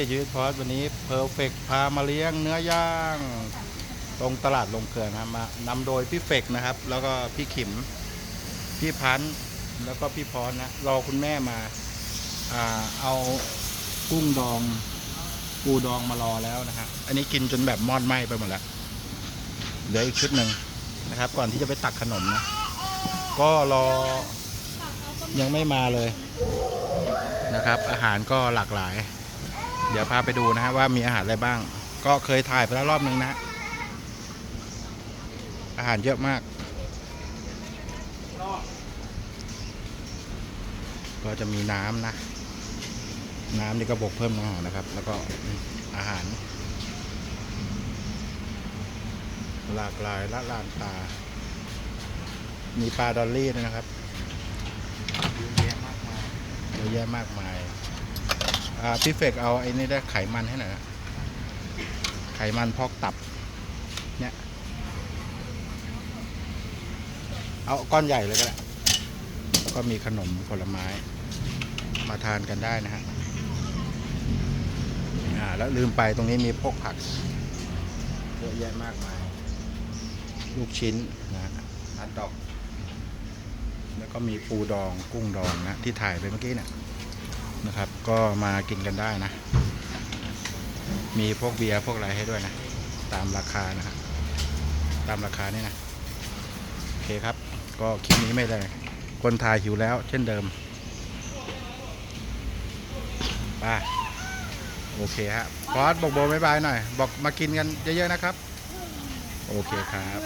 ติดชีวิตพอดวันนี้เพอร์เฟกพามาเลี้ยงเนื้อย่างตรงตลาดลงเกลือนะมานำโดยพี่เฟกนะครับ แล้วก็พี่ขิม พี่พันธ์แล้วก็พี่พรนะรอคุณแม่มาอ่าเอากุ้งดองปูดองมารอแล้วนะฮะอันนี้กินจนแบบมอดไหม้ไปหมดแล้วเหลืออีกชุดหนึ่งนะครับ ก่อนที่จะไปตักขนมนะ ก็รอยังไม่มาเลยนะครับ อาหารก็หลากหลาย เดี๋ยวพาไปดูนะฮะว่ามีอาหารอะไรบ้าง ก็เคยถ่ายไปแล้วรอบหนึ่งนะ อาหารเยอะมาก ก็จะมีน้ำนะ น้ำนี่ก็บกเพิ่มอาหารนะครับ แล้วก็อาหาร หลากหลายละลานตา มีปลาดอลลี่ด้วยนะครับเยอะแยะมากมาย พี่เฟกเอาไอ้นี่ได้ไขมันให้หน่อยนะไขมันพอกตับ เนี่ย เอาก้อนใหญ่เลยก็ได้แล้วก็มีขนมผลไม้มาทานกันได้นะฮะอ่าแล้วลืมไปตรงนี้มีพวกผักเยอะแยะมากมาย ลูกชิ้นนะฮะฮัทดอก แล้วก็มีปูดองกุ้งดองนะ ที่ถ่ายไปเมื่อกี้เนี่ย นะครับ ก็มากินกันได้นะ มีพวกเบียร์พวกอะไรให้ด้วยนะ ตามราคานะฮะตามราคานี่นะ โอเคครับ ก็คลิปนี้ไม่เลย คนถ่ายหิวแล้ว เช่นเดิมไปโอเคฮะพอสบอกโบบ๊ายบายหน่อย บอกมากินกันเยอะๆนะครับ โอเคครับ